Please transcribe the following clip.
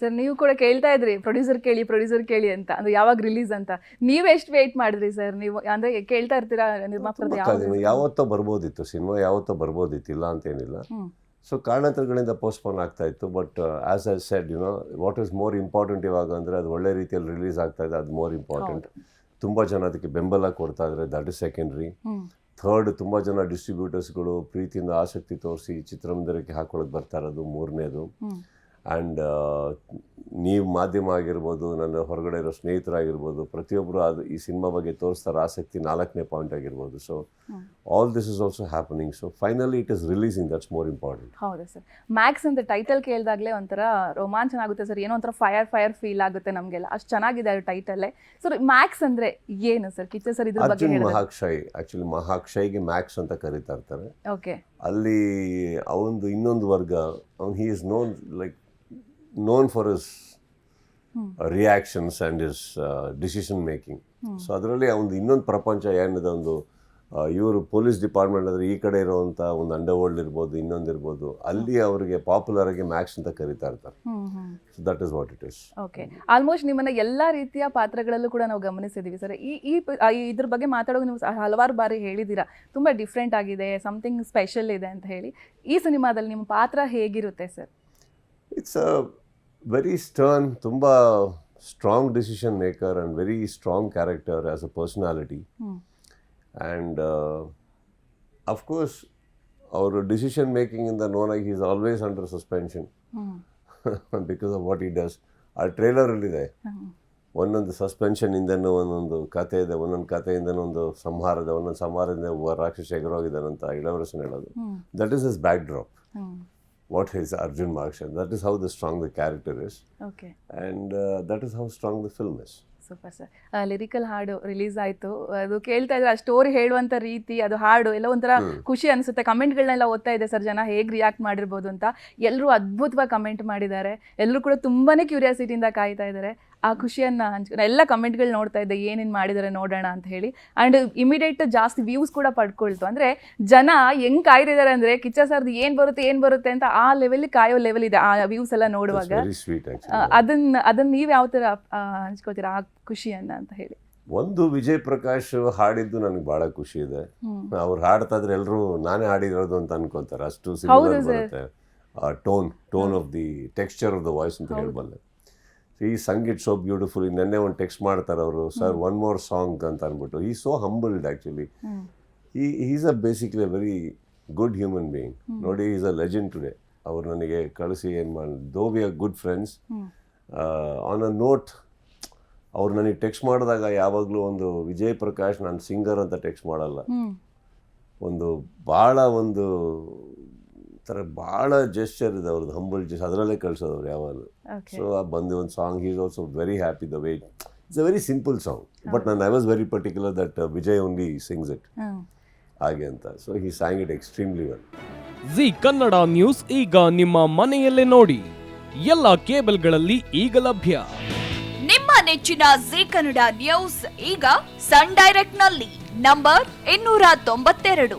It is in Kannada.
ಸರ್ ನೀವು ಕೂಡ ಕೇಳ್ತಾ ಇದ್ರಿ ಪ್ರೊಡ್ಯೂಸರ್ ಕೇಳಿ ಪ್ರೊಡ್ಯೂಸರ್ ಕೇಳಿ ಅಂತ ಅಂದ್ರೆ ಯಾವಾಗ ರಿಲೀಸ್ ಅಂತ. ನೀವ್ ಎಷ್ಟು ವೇಟ್ ಮಾಡಿದ್ರಿ ಸರ್? ನೀವು ಅಂದ್ರೆ ಕೇಳ್ತಾ ಇರ್ತೀರಾ ನಿರ್ಮಾಪಕರು ಯಾವಾಗ ಯಾವತ್ತೋ ಬರ್ಬೋದಿತ್ತು ಸಿನಿಮಾ ಯಾವತ್ತೋ ಬರ್ಬೋದಿತ್ತು ಇಲ್ಲ ಅಂತೇನಿಲ್ಲ ಸೊ ಕಾರಣಾಂತರಗಳಿಂದ ಪೋಸ್ಟ್ಪೋನ್ ಆಗ್ತಾ ಇತ್ತು but as I said you know what is more important ಇವಾಗ ಅಂದರೆ ಅದು ಒಳ್ಳೆ ರೀತಿಯಲ್ಲಿ ರಿಲೀಸ್ ಆಗ್ತಾ ಇದೆ ಅದು ಮೋರ್ ಇಂಪಾರ್ಟೆಂಟ್ ತುಂಬ ಜನ ಅದಕ್ಕೆ ಬೆಂಬಲ ಕೊಡ್ತಾ ಇದ್ರೆ ದಟ್ ಇಸ್ ಸೆಕೆಂಡ್ರಿ ಥರ್ಡ್ ತುಂಬ ಜನ ಡಿಸ್ಟ್ರಿಬ್ಯೂಟರ್ಸ್ಗಳು ಪ್ರೀತಿಯಿಂದ ಆಸಕ್ತಿ ತೋರಿಸಿ ಚಿತ್ರಮಂದಿರಕ್ಕೆ ಹಾಕೊಳ್ಳೋಕೆ ಬರ್ತಾ ಇರೋದು ಮೂರನೇದು. ಆ್ಯಂಡ್ ನೀವು ಮಾಧ್ಯಮ ಆಗಿರ್ಬೋದು ನನ್ನ ಹೊರಗಡೆ ಇರೋ ಸ್ನೇಹಿತರಾಗಿರ್ಬೋದು ಪ್ರತಿಯೊಬ್ಬರು ಅದು ಈ ಸಿನಿಮಾ ಬಗ್ಗೆ ತೋರಿಸ್ತಾರೆ ಆಸಕ್ತಿ ನಾಲ್ಕನೇ ಪಾಯಿಂಟ್ ಆಗಿರ್ಬೋದು. So. All this is also happening so finally it is releasing that's more important ಹೌದಾ ಸರ್. ಮ್ಯಾಕ್ಸ್ ಅಂತ ಟೈಟಲ್ ಕೇಳಿದಾಗಲೇ ಒಂಥರ ರೋಮಾಂಚನ ಆಗುತ್ತೆ ಸರ್. ಏನೋ ಒಂಥರ ಫೈರ್ ಫೈರ್ ಫೀಲ್ ಆಗುತ್ತೆ ನಮಗೆಲ್ಲ. ಅಷ್ಟು ಚೆನ್ನಾಗಿದೆ ಅದು ಟೈಟಲ್ಲೇ ಸರ್ ಮ್ಯಾಕ್ಸ್ ಅಂದ್ರೆ ಏನು ಸರ್? ಕಿಚ್ಚ ಸರ್ ಇದು ಬಗ್ಗೆ ಮಹಾಕ್ಷಯ್ ಆ್ಯಕ್ಚುಲಿ ಮಹಾಕ್ಷಯ್ಗೆ ಮ್ಯಾಕ್ಸ್ ಅಂತ ಕರೀತಾ ಇರ್ತಾರೆ. ಓಕೆ ಅಲ್ಲಿ ಅವನದು ಇನ್ನೊಂದು ವರ್ಗ ಅವ್ನು he is known like known for his. Reactions and his decision making. So ಅದರಲ್ಲಿ ಅವನದು ಇನ್ನೊಂದು ಪ್ರಪಂಚ ಏನಿದೆ ಒಂದು ಇವರು ಪೊಲೀಸ್ ಡಿಪಾರ್ಟ್ಮೆಂಟ್ ಅಂದರೆ ಈ ಕಡೆ ಇರೋವಂಥ ಒಂದು ಅಂಡರ್ ವರ್ಲ್ಡ್ ಇರ್ಬೋದು ಇನ್ನೊಂದು ಇರ್ಬೋದು ಅಲ್ಲಿ ಅವರಿಗೆ ಪಾಪ್ಯುಲರ್ ಆಗಿ ಮ್ಯಾಕ್ಸ್ ಅಂತ ಕರೀತಾ ಇರ್ತಾರೆ. So that is what it is okay almost ನಿಮ್ಮನ್ನ ಎಲ್ಲ ರೀತಿಯ ಪಾತ್ರಗಳಲ್ಲೂ ಕೂಡ ನಾವು ಗಮನಿಸಿದ್ದೀವಿ ಸರ್. ಈ ಈ ಇದ್ರ ಬಗ್ಗೆ ಮಾತಾಡೋಕೆ ನೀವು ಹಲವಾರು ಬಾರಿ ಹೇಳಿದ್ದೀರಾ. ತುಂಬ ಡಿಫ್ರೆಂಟ್ ಆಗಿದೆ ಸಮಥಿಂಗ್ ಸ್ಪೆಷಲ್ ಇದೆ ಅಂತ ಹೇಳಿ. ಈ ಸಿನಿಮಾದಲ್ಲಿ ನಿಮ್ಮ ಪಾತ್ರ ಹೇಗಿರುತ್ತೆ ಸರ್? ಇಟ್ಸ್ ವೆರಿ ಸ್ಟರ್ನ್ ತುಂಬ strong decision maker and very strong character as a personality and and ಅವರು of course our decision making in the known he is always under suspension. Hmm because of what he does. ಆ ಟ್ರೇಲರಲ್ಲಿದೆ ಒಂದೊಂದು ಸಸ್ಪೆನ್ಷನಿಂದನೂ ಒಂದೊಂದು ಕತೆ ಇದೆ ಒಂದೊಂದು ಕಥೆಯಿಂದನೂ ಒಂದು ಸಂಹಾರ ಇದೆ ಒಂದೊಂದು ಸಂಹಾರದಿಂದ ರಾಕ್ಷಸ ಎಗರೋಗಿದ್ದಾನಂತ ಇಳವರಸನ್ ಹೇಳೋದು. That is his backdrop hmm what is Arjun That is how the strong the the character Okay. Okay and that is how strong the film is. Super sir lyrical ಹಾಡು ರಿಲೀಸ್ ಆಯಿತು. ಅದು ಕೇಳ್ತಾ ಇದ್ರೆ ಆ ಸ್ಟೋರಿ ಹೇಳುವಂಥ ರೀತಿ ಅದು ಹಾಡು ಎಲ್ಲ ಒಂಥರ ಖುಷಿ ಅನಿಸುತ್ತೆ. ಕಮೆಂಟ್ಗಳನ್ನೆಲ್ಲ ಓದ್ತಾ ಇದೆ ಸರ್ ಜನ ಹೇಗೆ ರಿಯಾಕ್ಟ್ ಮಾಡಿರ್ಬೋದು ಅಂತ. ಎಲ್ಲರೂ ಅದ್ಭುತವಾಗಿ ಕಮೆಂಟ್ ಮಾಡಿದ್ದಾರೆ. ಎಲ್ಲರೂ ಕೂಡ ತುಂಬಾ ಕ್ಯೂರಿಯಾಸಿಟಿಯಿಂದ ಕಾಯ್ತಾ ಇದ್ದಾರೆ. ಆ ಖುಷಿಯನ್ನು ಹಂಚ್ಕೊಂಡು ಎಲ್ಲ ಕಮೆಂಟ್ಗಳು ನೋಡ್ತಾ ಇದ್ದೆ ಏನೇನು ಮಾಡಿದ್ದಾರೆ ನೋಡೋಣ ಅಂತ ಹೇಳಿ. ಆ್ಯಂಡ್ ಇಮಿಡಿಯೇಟ್ ಜಾಸ್ತಿ ವ್ಯೂಸ್ ಕೂಡ ಪಡ್ಕೊಳ್ತು. ಅಂದ್ರೆ ಜನ ಹೆಂಗೆ ಕಾಯ್ದಿದ್ದಾರೆ ಅಂದ್ರೆ ಕಿಚ್ಚ ಸರ್ದು ಏನು ಬರುತ್ತೆ ಏನು ಬರುತ್ತೆ ಅಂತ ಆ ಲೆವೆಲ್ ಕಾಯೋ ಲೆವೆಲ್ ಇದೆ ಆ ವ್ಯೂಸ್ ಎಲ್ಲ ನೋಡುವಾಗ. ಅದನ್ನು ಅದನ್ನು ನೀವು ಯಾವ ತರ ಆ, ಹಂಚ್ಕೋತೀರಾ ಆ ಖುಷಿಯನ್ನು ಅಂತ ಹೇಳಿ. ಒಂದು ವಿಜಯ್ ಪ್ರಕಾಶ್ ಹಾಡಿದ್ದು ನನಗೆ ಬಹಳ ಖುಷಿ ಇದೆ. ಅವ್ರು ಹಾಡ್ತಾ ಇದ್ರೆ ಎಲ್ಲರೂ ನಾನೇ ಹಾಡಿರೋದು ಅಂತ ಅನ್ಕೊಂತಾರೆ. ಅಷ್ಟು ಸಿಮಿಲರ್. ಬರುತ್ತೆ. Tone tone of the texture of the voice ಅಂತ ಹೇಳ್ಬಲ್ಲೆ. ಈ ಸಂಗ್ ಇಟ್ ಸೋ ಬ್ಯೂಟಿಫುಲ್ ನೆನ್ನೆ ಒಂದು ಟೆಕ್ಸ್ಟ್ ಮಾಡ್ತಾರೆ ಅವರು ಸರ್ ಒನ್ ಮೋರ್ ಸಾಂಗ್ ಅಂತ ಅಂದ್ಬಿಟ್ಟು. ಈ ಸೋ ಹಂಬಲ್ಡ್ ಆ್ಯಕ್ಚುಲಿ ಈ is a basically a very good human being ನೋಡಿ ಈಸ್ ಅ ಲೆಜೆಂಡ್ ಟುಡೇ ಅವ್ರು ನನಗೆ ಕಳಿಸಿ ಏನು ಮಾಡಿ though we are good friends on a note ಅವ್ರು ನನಗೆ ಟೆಕ್ಸ್ಟ್ ಮಾಡಿದಾಗ ಯಾವಾಗಲೂ ಒಂದು ವಿಜಯ್ ಪ್ರಕಾಶ್ ನಾನು ಸಿಂಗರ್ ಅಂತ ಟೆಕ್ಸ್ಟ್ ಮಾಡಲ್ಲ. ಒಂದು ಭಾಳ ಒಂದು ಥರ ಭಾಳ ಜೆಸ್ಚರ್ ಇದೆ ಅವ್ರದ್ದು ಹಂಬಲ್ ಜೆಸ್ ಅದರಲ್ಲೇ ಕಳ್ಸೋದು ಅವ್ರು ಯಾವಾಗಲೂ. ಓಕೆ ಸೊ ಆ ಬಂದು ಒಂದು song is also very happy the way it's a very simple song but ನಾನು I was very particular that Vijay only sings it ಹಾಗೆ ಅಂತ. So he sang it extremely well Zee Kannada News ಈಗ ನಿಮ್ಮ ಮನೆಯಲ್ಲೇ ನೋಡಿ. ಎಲ್ಲ ಕೇಬಲ್ಗಳಲ್ಲಿ ಈಗ ಲಭ್ಯ. ನಿಮ್ಮ ನೆಚ್ಚಿನ ಜಿ ಕನ್ನಡ ನ್ಯೂಸ್ ಈಗ ಸನ್ ಡೈರೆಕ್ಟ್ನಲ್ಲಿ ನಂಬರ್ ಇನ್ನೂರ ತೊಂಬತ್ತೆರಡು.